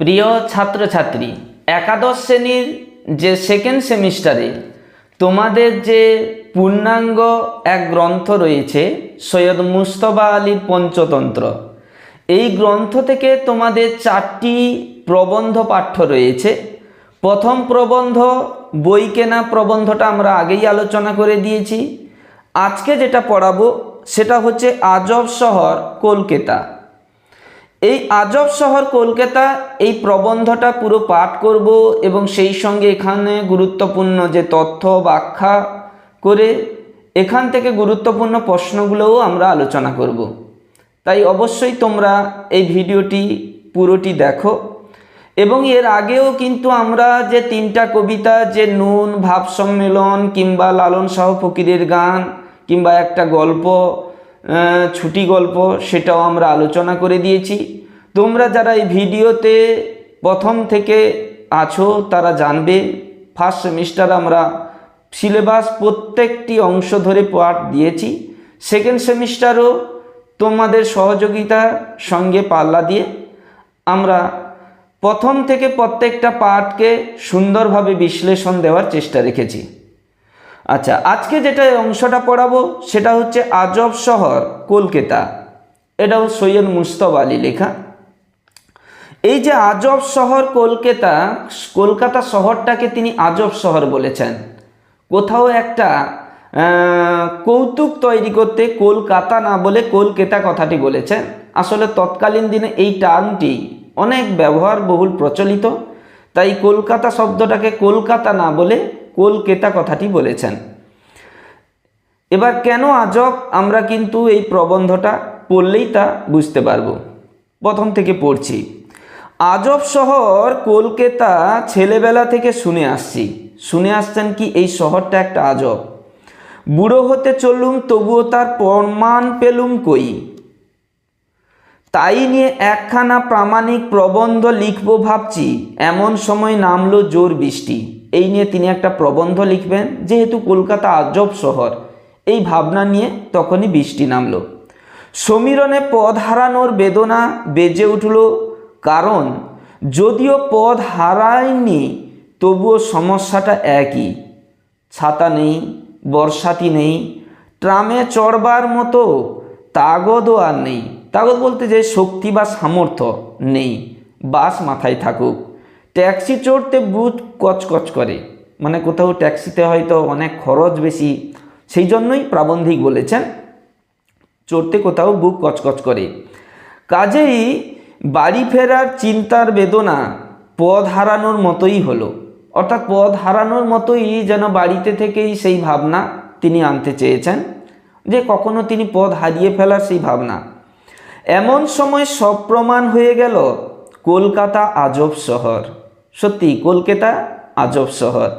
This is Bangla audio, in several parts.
প্রিয় ছাত্রছাত্রী, একাদশ শ্রেণির যে সেকেন্ড সেমিস্টারে তোমাদের যে পূর্ণাঙ্গ এক গ্রন্থ রয়েছে, সৈয়দ মুস্তফা আলীর পঞ্চতন্ত্র, এই গ্রন্থ থেকে তোমাদের চারটি প্রবন্ধ পাঠ্য রয়েছে। প্রথম প্রবন্ধ, বই কেনা প্রবন্ধটা আমরা আগেই আলোচনা করে দিয়েছি। আজকে যেটা পড়াবো, সেটা হচ্ছে আজব শহর, কলকাতা। এই আজব শহর কলকাতা, এই প্রবন্ধটা পুরো পাঠ করব এবং সেই সঙ্গে এখানে গুরুত্বপূর্ণ যে তথ্য, ব্যাখ্যা করে এখান থেকে গুরুত্বপূর্ণ প্রশ্নগুলোও আমরা আলোচনা করব। তাই অবশ্যই তোমরা এই ভিডিওটি পুরোটি দেখো এবং এর আগেও কিন্তু আমরা যে তিনটা কবিতা, যে নুন ভাব সম্মেলন কিংবা লালন শাহ ফকিরের গান কিংবা একটা গল্প ছুটি গল্প সেটাও আমরা আলোচনা করে দিয়েছি। তোমরা যারা এই ভিডিওতে প্রথম থেকে আছো, তারা জানবে ফার্স্ট সেমিস্টার আমরা সিলেবাস প্রত্যেকটি অংশ ধরে পাঠ দিয়েছি। সেকেন্ড সেমিস্টারও তোমাদের সহযোগিতার সঙ্গে পাল্লা দিয়ে আমরা প্রথম থেকে প্রত্যেকটা পাঠকে সুন্দরভাবে বিশ্লেষণ দেওয়ার চেষ্টা রেখেছি। আচ্ছা আজকে যেটা অংশটা পড়াবো সেটা হচ্ছে আজব শহর, কলকাতা। এটাও সৈয়দ মুস্তফ আলী লেখা। এই যে আজব শহর, কলকাতা কলকাতা শহরটাকে তিনি আজব শহর বলেছেন। কোথাও একটা কৌতুক তৈরি করতে কলকাতা না বলে কলকাতা কথাটি বলেছেন। আসলে তৎকালীন দিনে এই টার্মটি অনেক ব্যবহার বহুল প্রচলিত। তাই কলকাতা শব্দটাকে কলকাতা না বলে কলকাতা কথাটি বলেছেন। এবার কেন আজব আমরা কিন্তু এই প্রবন্ধটা পড়লেই তা বুঝতে পারব। প্রথম থেকে পড়ছি। আজব শহর কলকাতা ছেলেবেলা থেকে শুনে আসছি। শুনে আসছেন কি এই শহরটা একটা আজব। বুড়ো হতে চললুম, তবুও তার প্রমাণ পেলুম কই? তাই নিয়ে একখানা প্রামাণিক প্রবন্ধ লিখব ভাবছি, এমন সময় নামলো জোর বৃষ্টি। এই নিয়ে তিনি একটা প্রবন্ধ লিখবেন, যেহেতু কলকাতা আজব শহর। এই ভাবনা নিয়ে তখনই বৃষ্টি নামলো। সমীরণে পদ হারানোর বেদনা বেজে উঠল, কারণ যদিও পদ হারায়নি, তবুও সমস্যাটা একই। ছাতা নেই, বর্ষাতি নেই, ট্রামে চড়বার মতো তাগদও আর নেই। তাগদ বলতে যে শক্তি বা সামর্থ্য নেই, বাস মাথায় থাকুক। ট্যাক্সি চড়তে বুট কচকচ করে। মানে কোথাও ট্যাক্সিতে হয়তো অনেক খরচ বেশি। সেই জন্যই প্রাবন্ধিক বলেছেন, চড়তে কোথাও বুক কচকচ করে। কাজেই বাড়ি ফেরার চিন্তার বেদনা পদ হারানোর মতোই হলো। অর্থাৎ পদ হারানোর মতোই যেন বাড়িতে থেকেই সেই ভাবনা তিনি আনতে চেয়েছেন, যে কখনো তিনি পদ হারিয়ে ফেলার সেই ভাবনা। এমন সময় সব প্রমাণ হয়ে গেল কলকাতা আজব শহর। সত্যি কলকাতা আজব শহর।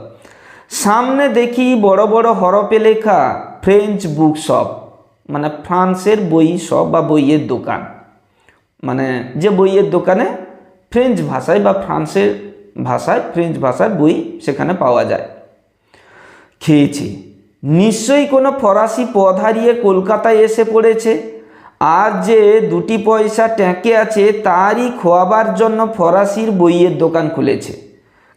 সামনে দেখি বড় বড় হরপে লেখা ফ্রেঞ্চ বুক শপ মানে ফ্রান্সের বই শপ বা বইয়ের দোকান। মানে যে বইয়ের দোকানে ফ্রেঞ্চ ভাষায় বা ফ্রান্সের ভাষায় ফ্রেঞ্চ ভাষার বই সেখানে পাওয়া যায়। খেয়েছি। নিশ্চয়ই কোনো ফরাসি পদ হারিয়ে কলকাতায় এসে পড়েছে। আর যে দুটি পয়সা ট্যাঁকে আছে, তারই খোয়াবার জন্য ফরাসির বইয়ের দোকান খুলেছে।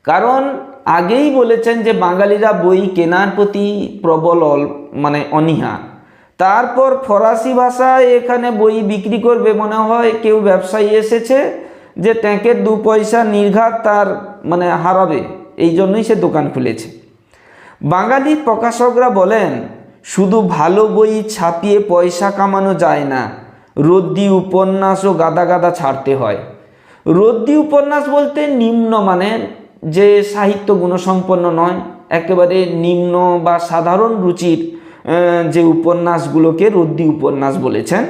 কারণ আগেই বলেছেন যে বাঙালিরা বই কেনার প্রতি প্রবল মানে অনীহা। তারপর ফরাসি ভাষায় এখানে বই বিক্রি করবে মনে হয় কেউ ব্যবসায়ী এসেছে যে ট্যাঁকের দু পয়সা নির্ঘাত তার মানে হারাবে। এই জন্যই সে দোকান খুলেছে। বাঙালি প্রকাশকরা বলেন শুধু ভালো বই ছাপিয়ে পয়সা কামানো যায় না, রদ্দি উপন্যাস ও গাদা গাদা ছাড়তে হয়। রদ্দি উপন্যাস বলতে নিম্ন মানের যে সাহিত্য গুণসম্পন্ন নয়, একেবারে নিম্ন বা সাধারণ রুচির যে উপন্যাসগুলোকে রদ্দি উপন্যাস বলেছেন,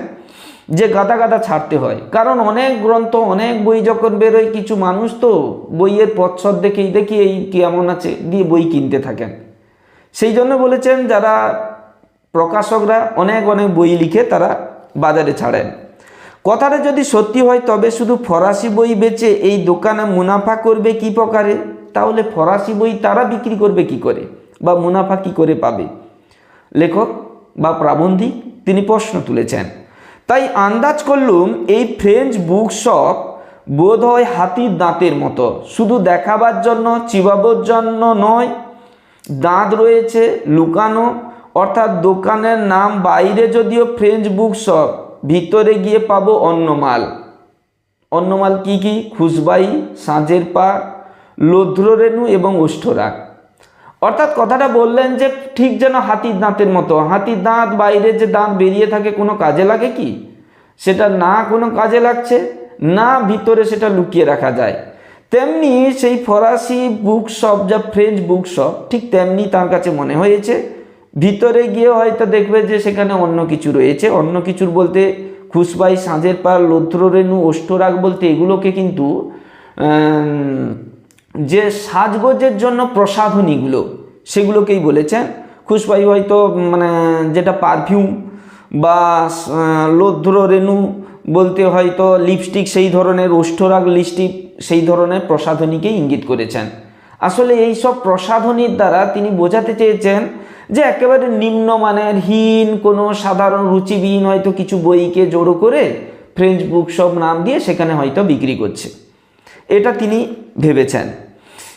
যে গাদা গাদা ছাড়তে হয়। কারণ অনেক গ্রন্থ, অনেক বই যখন বেরোয়, কিছু মানুষ তো বইয়ের পচ্ছদ দেখেই দেখি এই কেমন আছে, দিয়ে বই কিনতে থাকেন। সেই জন্য বলেছেন, যারা প্রকাশকরা অনেক অনেক বই লিখে তারা বাজারে ছাড়েন। কথাটা যদি সত্যি হয়, তবে শুধু ফরাসি বই বেচে এই দোকানে মুনাফা করবে কি প্রকারে? তাহলে ফরাসি বই তারা বিক্রি করবে কি করে? বা মুনাফা কি করে পাবে? লেখক বা প্রাবন্ধিক, তিনি প্রশ্ন তুলেছেন। তাই আন্দাজ করলুম, এই ফ্রেঞ্চ বুক শপ বোধ হয় হাতির দাঁতের মতো। শুধু দেখাবার জন্য, চিবাবোর জন্য নয়, দাঁত রয়েছে, লুকানো অর্থাৎ দোকানের নাম বাইরে যদিও ফ্রেঞ্চ বুক শপ ভিতরে গিয়ে পাবো অন্য মাল অন্য মাল কী কী? খুশবাই, সাঁজের পা লৌধ্ররেণু এবং ওষ্ঠরাগ অর্থাৎ কথাটা বললেন যে ঠিক যেন হাতির দাঁতের মতো। হাতির দাঁত বাইরে যে দাঁত বেরিয়ে থাকে কোনো কাজে লাগে কি? সেটা না কোনো কাজে লাগছে, না ভিতরে সেটা লুকিয়ে রাখা যায়। তেমনি সেই ফরাসি বুক শপ যা ফ্রেঞ্চ বুক শপ ঠিক তেমনি তার কাছে মনে হয়েছে ভিতরে গিয়ে হয়তো দেখবে যে সেখানে অন্য কিছু রয়েছে। অন্য কিছুর বলতে খুশবাই সাঁঝের পার লৌধ্ররেণু ওষ্ঠরাগ বলতে এগুলোকে কিন্তু যে সাজগোজের জন্য প্রসাধনীগুলো, সেগুলোকেই বলেছেন খুশবাই হয়তো মানে যেটা পারফিউম বা লৌধ্র রেণু বলতে হয়তো লিপস্টিক সেই ধরনের ওষ্ঠরাগ লিপস্টিক সেই ধরনের প্রসাধনীকে ইঙ্গিত করেছেন। আসলে এই সব প্রসাধনীর দ্বারা তিনি বোঝাতে চেয়েছেন যে একেবারে নিম্নমানের হীন, কোনো সাধারণ রুচিবিহীন হয়তো কিছু বইকে জড়ো করে ফ্রেঞ্চ বুক সব নাম দিয়ে সেখানে হয়তো বিক্রি করছে। এটা তিনি ভেবেছেন।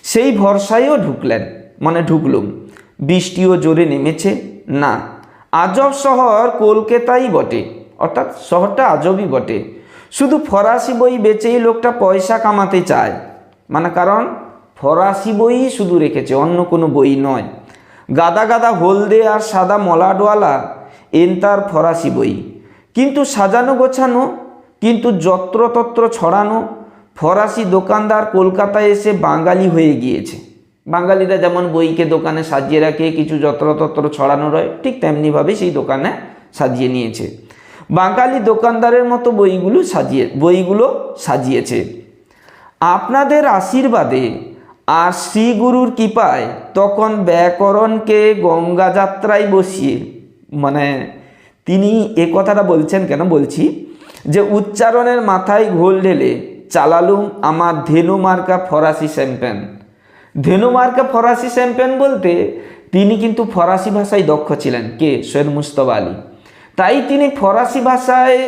সেই ভরসায়ও ঢুকলেন মানে ঢুকলুম বৃষ্টিও জোরে নেমেছে, না, আজব শহর কলকাতাই বটে, অর্থাৎ শহরটা আজবই বটে। শুধু ফরাসি বই বেচেই লোকটা পয়সা কামাতে চায় মানে কারণ ফরাসি বই শুধু রেখেছে, অন্য কোনো বই নয়। গাদা গাদা হলদে আর সাদা মলাডওয়ালা এন তার ফরাসি বই। কিন্তু সাজানো গোছানো, কিন্তু যত্রতত্র ছড়ানো, ফরাসি দোকানদার কলকাতায় এসে বাঙালি হয়ে গিয়েছে। বাঙালিরা যেমন বইকে দোকানে সাজিয়ে রাখে, কিছু যত্রতত্র ছড়ানো রয়, ঠিক তেমনিভাবে সেই দোকানে সাজিয়ে নিয়েছে। বাঙালি দোকানদারের মতো বইগুলো সাজিয়ে, বইগুলো সাজিয়েছে। আপনাদের আশীর্বাদে আর শ্রীগুরুর কৃপায় তখন ব্যাকরণকে গঙ্গা যাত্রায় বসিয়ে মানে তিনি এ কথাটা বলছেন কেন? বলছি যে উচ্চারণের মাথায় ঘোল ঢেলে চালালুম আমার ধেনু মার্কা ফরাসি শ্যাম্পেন। ধেনু মার্কা ফরাসি শ্যাম্পেন বলতে তিনি কিন্তু ফরাসি ভাষায় দক্ষ ছিলেন। কে? সৈয়দ মুস্তফা আলী। তাই তিনি ফরাসি ভাষায়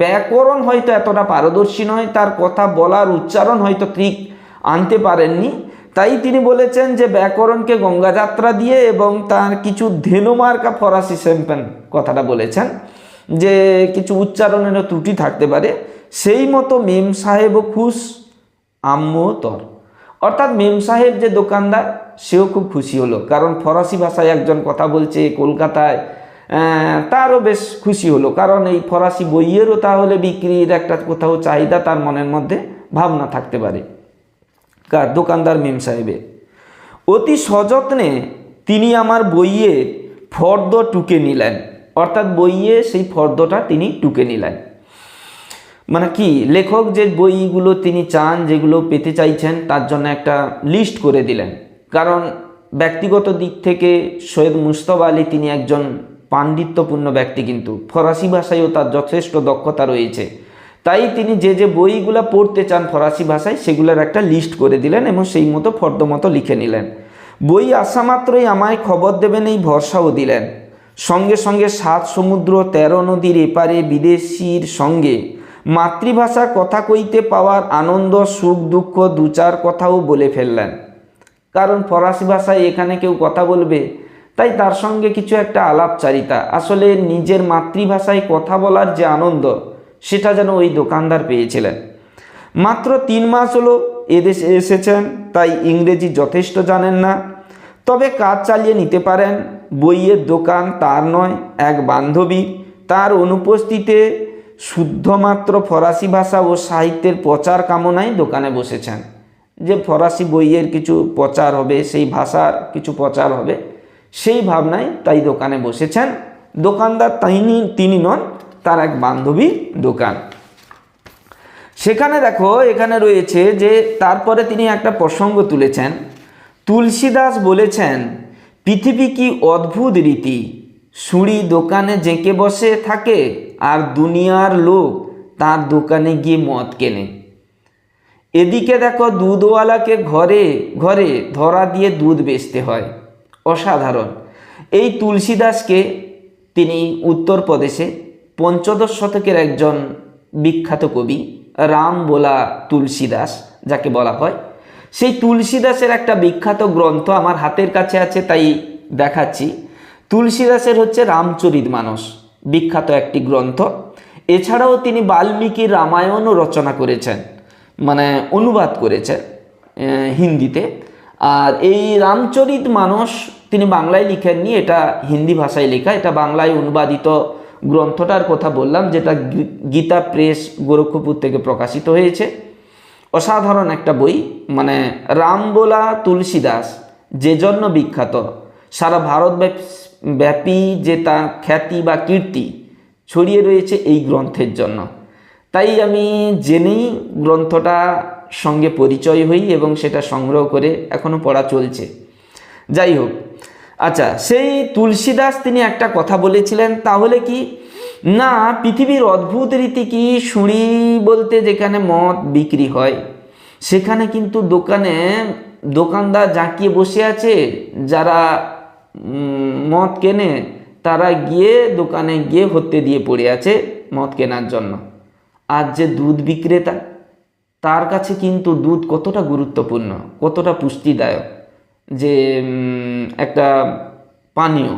ব্যাকরণ হয়তো এতটা পারদর্শী নয়, তার কথা বলার উচ্চারণ হয়তো ঠিক আনতে পারেননি। তাই তিনি বলেছেন যে ব্যাকরণকে গঙ্গাযাত্রা দিয়ে এবং তার কিছু ধেনুমার্কা ফরাসি শ্যাম্পেন কথাটা বলেছেন, যে কিছু উচ্চারণেরও ত্রুটি থাকতে পারে। সেই মতো মেম সাহেবও খুশ আম্মু তর। অর্থাৎ মেম সাহেব যে দোকানদার, সেও খুব খুশি হলো। কারণ ফরাসি ভাষায় একজন কথা বলছে কলকাতায় তারও বেশ খুশি হলো। কারণ এই ফরাসি বইয়েরও তাহলে বিক্রির একটা কোথাও চাহিদা তার মনের মধ্যে ভাবনা থাকতে পারে। কার দোকানদার মেম সাহেবের। অতি সযত্নে তিনি আমার বইয়ে ফর্দ টুকে নিলেন। অর্থাৎ বইয়ে সেই ফর্দটা তিনি টুকে নিলেন। মানে কি, লেখক যে বইগুলো তিনি চান, যেগুলো পেতে চাইছেন, তার জন্য একটা লিস্ট করে দিলেন। কারণ ব্যক্তিগত দিক থেকে সৈয়দ মুস্তফা আলী তিনি একজন পাণ্ডিত্যপূর্ণ ব্যক্তি কিন্তু। ফরাসি ভাষায়ও তার যথেষ্ট দক্ষতা রয়েছে। তাই তিনি যে যে বইগুলা পড়তে চান ফরাসি ভাষায়, সেগুলোর একটা লিস্ট করে দিলেন এবং সেই মতো ফর্দমতো লিখে নিলেন। বই আসা মাত্রই আমায় খবর দেবেন, এই ভরসাও দিলেন। সঙ্গে সঙ্গে সাত সমুদ্র, তেরো নদীর এপারে বিদেশির সঙ্গে। মাতৃভাষা কথা কইতে পাওয়ার আনন্দ, সুখ, দুঃখ দু চার কথাও বলে ফেললেন। কারণ ফরাসি ভাষায় এখানে কেউ কথা বলবে, তাই তার সঙ্গে কিছু একটা আলাপচারিতা। আসলে নিজের মাতৃভাষায় কথা বলার যে আনন্দ সেটা যেন ওই দোকানদার পেয়েছিলেন। মাত্র তিন মাস হলো এদেশে এসেছেন, তাই ইংরেজি যথেষ্ট জানেন না। তবে কাজ চালিয়ে নিতে পারেন, বইয়ের দোকান তার নয়, এক বান্ধবী। তার অনুপস্থিতিতে শুদ্ধমাত্র ফরাসি ভাষা ও সাহিত্যের প্রচার কামনায় দোকানে বসেছেন। যে ফরাসি বইয়ের কিছু প্রচার হবে, সেই ভাষার কিছু প্রচার হবে, সেই ভাবনায় তাই দোকানে বসেছেন। দোকানদার তিনি তিনি নন তার এক বান্ধবীর দোকান। সেখানে দেখো, এখানে রয়েছে যে তারপরে তিনি একটা প্রসঙ্গ তুলেছেন। তুলসীদাস বলেছেন, পৃথিবী কি অদ্ভুত রীতি। সুড়ি দোকানে জেঁকে বসে থাকে আর দুনিয়ার লোক তার দোকানে গিয়ে মদ কেনে। এদিকে দেখো, দুধওয়ালাকে ঘরে ঘরে ধরা দিয়ে দুধ বেচতে হয়। অসাধারণ। এই তুলসীদাসকে তিনি উত্তরপ্রদেশে পঞ্চদশ শতকের একজন বিখ্যাত কবি, রাম বলা তুলসীদাস, যাকে বলা হয়। সেই তুলসীদাসের একটা বিখ্যাত গ্রন্থ আমার হাতের কাছে আছে, তাই দেখাচ্ছি। তুলসীদাসের হচ্ছে রামচরিত মানস, বিখ্যাত একটি গ্রন্থ। এছাড়াও তিনি বাল্মীকির রামায়ণও রচনা করেছেন মানে অনুবাদ করেছেন হিন্দিতে। আর এই রামচরিত মানস তিনি বাংলায় লিখেননি, এটা হিন্দি ভাষায় লেখা, এটা বাংলায় অনুবাদিত গ্রন্থটার কথা বললাম, যেটা গীতা প্রেস গোরক্ষপুর থেকে প্রকাশিত হয়েছে। অসাধারণ একটা বই মানে রামবোলা তুলসীদাস, যে জন্য বিখ্যাত। সারা ভারত ব্যাপী যে তার খ্যাতি বা কীর্তি ছড়িয়ে রয়েছে এই গ্রন্থের জন্য। তাই আমি জেনেই গ্রন্থটা সঙ্গে পরিচয় হই এবং সেটা সংগ্রহ করে এখনও পড়া চলছে। যাই হোক আচ্ছা সেই তুলসীদাস তিনি একটা কথা বলেছিলেন, তাহলে কি? না, পৃথিবীর অদ্ভুত রীতি কি শুঁড়ি বলতে যেখানে মদ বিক্রি হয়, সেখানে কিন্তু দোকানে দোকানদার জাঁকিয়ে বসে আছে, যারা মদ কেনে, তারা গিয়ে দোকানে গিয়ে হত্যে দিয়ে পড়ে আছে মদ কেনার জন্য। আর যে দুধ বিক্রেতা, তার কাছে কিন্তু দুধ কতটা গুরুত্বপূর্ণ, কতটা পুষ্টিদায়ক যে একটা পানীয়,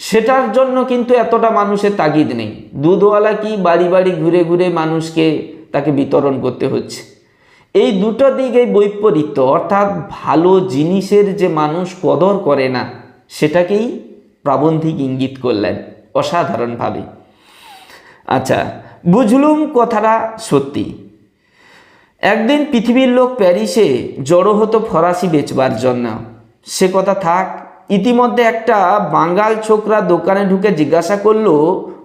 সেটার জন্য কিন্তু এতটা মানুষের তাগিদ নেই। দুধওয়ালা কি বাড়ি বাড়ি ঘুরে ঘুরে মানুষকে তাকে বিতরণ করতে হচ্ছে? এই দুটো দিক এই বৈপরীত্য, অর্থাৎ ভালো জিনিসের যে মানুষ কদর করে না, সেটাকেই প্রাবন্ধিক ইঙ্গিত করলেন অসাধারণভাবে। আচ্ছা বুঝলুম কথাটা সত্যি। একদিন পৃথিবীর লোক প্যারিসে জড়ো হতো ফরাসি বেচবার জন্য। সে কথা থাক। ইতিমধ্যে একটা বাঙ্গাল ছোকরা দোকানে ঢুকে জিজ্ঞাসা করল,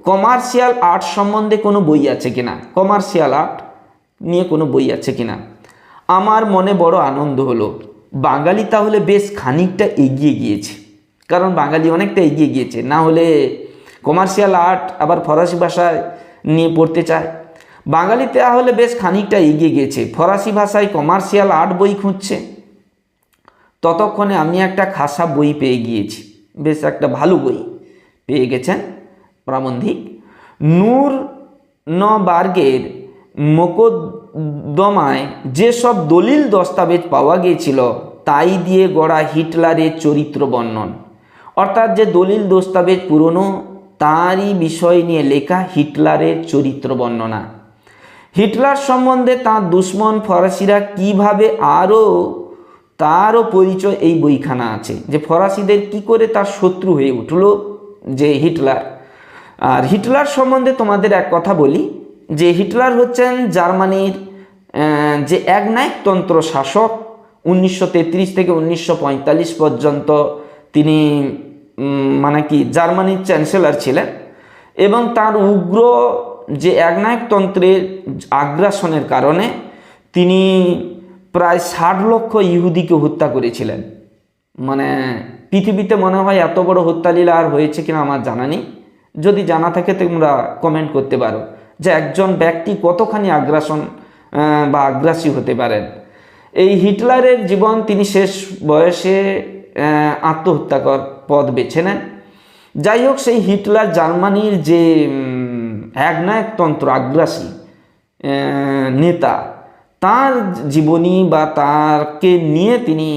কমার্শিয়াল আর্ট সম্বন্ধে কোনো বই আছে কিনা? কমার্শিয়াল আর্ট নিয়ে কোনো বই আছে কিনা? আমার মনে বড় আনন্দ হলো। বাঙালি তাহলে বেশ খানিকটা এগিয়ে গিয়েছে। কারণ বাঙালি অনেকটা এগিয়ে গিয়েছে। না হলে কমার্শিয়াল আর্ট আবার ফরাসি ভাষায় নিয়ে পড়তে চায়। বাঙালি তাহলে বেশ খানিকটা এগিয়ে গিয়েছে। ফরাসি ভাষায় কমার্শিয়াল আর্ট বই খুঁজছে। ততক্ষণে আমি একটা খাসা বই পেয়ে গিয়েছি। বেশ একটা ভালো বই পেয়ে গেছেন প্রাবন্ধিক। নূর ন বার্গের মোকদ্দমায় যেসব দলিল দস্তাবেজ পাওয়া গিয়েছিল, তাই দিয়ে গড়া হিটলারের চরিত্র বর্ণন। অর্থাৎ যে দলিল দস্তাবেজ পুরনো, তারই বিষয় নিয়ে লেখা হিটলারের চরিত্র বর্ণনা। হিটলার সম্বন্ধে তাঁর দুশ্মন ফরাসিরা কীভাবে আরও তারও পরিচয় এই বইখানা আছে যে ফরাসিদের কি করে তার শত্রু হয়ে উঠল যে হিটলার। আর হিটলার সম্বন্ধে তোমাদের এক কথা বলি, যে হিটলার হচ্ছেন জার্মানির যে একনায়কতন্ত্র শাসক, উনিশশো তেত্রিশ থেকে উনিশশো পঁয়তাল্লিশ পর্যন্ত তিনি মানে কি, জার্মানির চ্যান্সেলর ছিলেন এবং তার উগ্র যে একনায়কতন্ত্রের আগ্রাসনের কারণে তিনি প্রায় ষাট লক্ষ ইহুদিকে হত্যা করেছিলেন। মানে পৃথিবীতে মনে হয় এত বড় হত্যালীলা আর হয়েছে কিনা আমার জানা নেই। যদি জানা থাকে তোমরা কমেন্ট করতে পারো যে একজন ব্যক্তি কতখানি আগ্রাসন বা আগ্রাসী হতে পারেন। এই হিটলারের জীবন তিনি শেষ বয়সে আত্মহত্যাকর পথ বেছে নেন। যাই হোক, সেই হিটলার জার্মানির যে একনায়কতন্ত্র আগ্রাসী নেতা তার জীবনী বা তারকে নিয়ে তিনি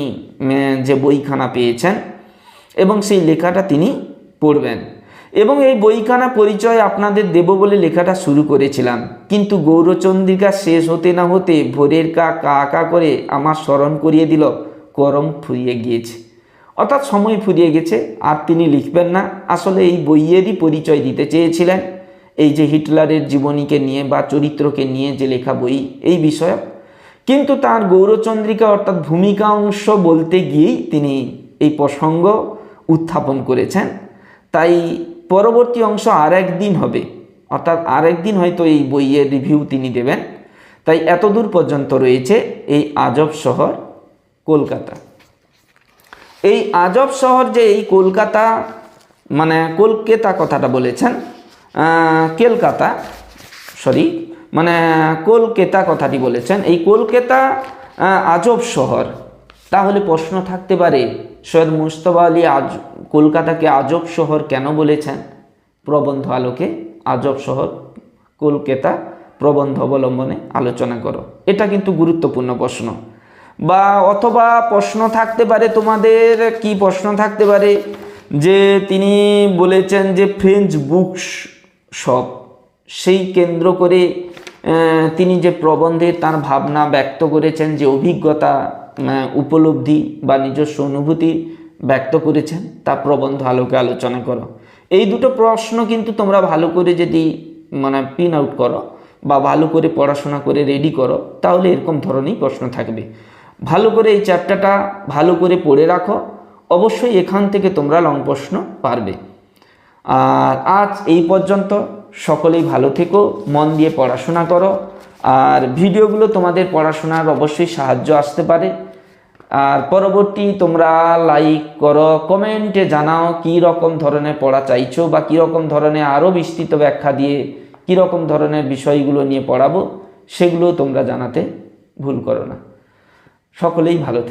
যে বইখানা পেয়েছেন এবং সেই লেখাটা তিনি পড়বেন। এবং এই বইখানা পরিচয় আপনাদের দেব বলে লেখাটা শুরু করেছিলাম। কিন্তু গৌরচন্দ্রিকা শেষ হতে না হতে ভোরের কা কা কা করে আমার স্মরণ করিয়ে দিল করম ফুরিয়ে গিয়েছে। অর্থাৎ সময় ফুরিয়ে গেছে, আর তিনি লিখবেন না। আসলে এই বইয়েরই পরিচয় দিতে চেয়েছিলেন। এই যে হিটলারের জীবনীকে নিয়ে বা চরিত্রকে নিয়ে যে লেখা বই, এই বিষয়ক কিন্তু তার গৌরচন্দ্রিকা অর্থাৎ ভূমিকা অংশ বলতে গিয়েই তিনি এই প্রসঙ্গ উত্থাপন করেছেন। তাই পরবর্তী অংশ আর একদিন হবে। অর্থাৎ আর একদিন হয়তো এই বইয়ের রিভিউ তিনি দেবেন। তাই এতদূর পর্যন্ত রয়েছে এই আজব শহর কলকাতা। এই আজব শহর যে এই কলকাতা মানে কলকাতা কথাটা বলেছেন কেলকাতা সরি মানে কলকাতা কথাটি বলেছেন, এই কলকাতা আজব শহর। তাহলে প্রশ্ন থাকতে পারে, সৈয়দ মুস্তফা আলী আজ কলকাতাকে আজব শহর কেন বলেছেন? প্রবন্ধ আলোকে আজব শহর কলকাতা প্রবন্ধ অবলম্বনে আলোচনা করো। এটা কিন্তু গুরুত্বপূর্ণ প্রশ্ন। বা অথবা প্রশ্ন থাকতে পারে তোমাদের, কি প্রশ্ন থাকতে পারে? যে তিনি বলেছেন যে ফ্রেঞ্চ বুকস শপ, সেই কেন্দ্র করে তিনি যে প্রবন্ধে তার ভাবনা ব্যক্ত করেছেন, যে অভিজ্ঞতা উপলব্ধি বা নিজস্ব অনুভূতি ব্যক্ত করেছেন, তা প্রবন্ধ আলোকে আলোচনা করো। এই দুটো প্রশ্ন কিন্তু তোমরা ভালো করে যদি মানে পিন আউট করো বা ভালো করে পড়াশোনা করে রেডি করো, তাহলে এরকম ধরনেরই প্রশ্ন থাকবে। ভালো করে এই চ্যাপ্টারটা ভালো করে পড়ে রাখো। অবশ্যই এখান থেকে তোমরা লং প্রশ্ন পারবে। আর আজ এই পর্যন্ত। সকলেই ভালো থেকো, মন দিয়ে পড়াশোনা করো। আর ভিডিওগুলো তোমাদের পড়াশোনার অবশ্যই সাহায্য আসতে পারে। আর পরবর্তী তোমরা লাইক করো কমেন্টে জানাও কী রকম ধরনের পড়া চাইছো বা কী রকম ধরনের আরও বিস্তৃত ব্যাখ্যা দিয়ে কী রকম ধরনের বিষয়গুলো নিয়ে পড়াবো, সেগুলো তোমরা জানাতে ভুল করো না। সকলেই ভালো থেকো।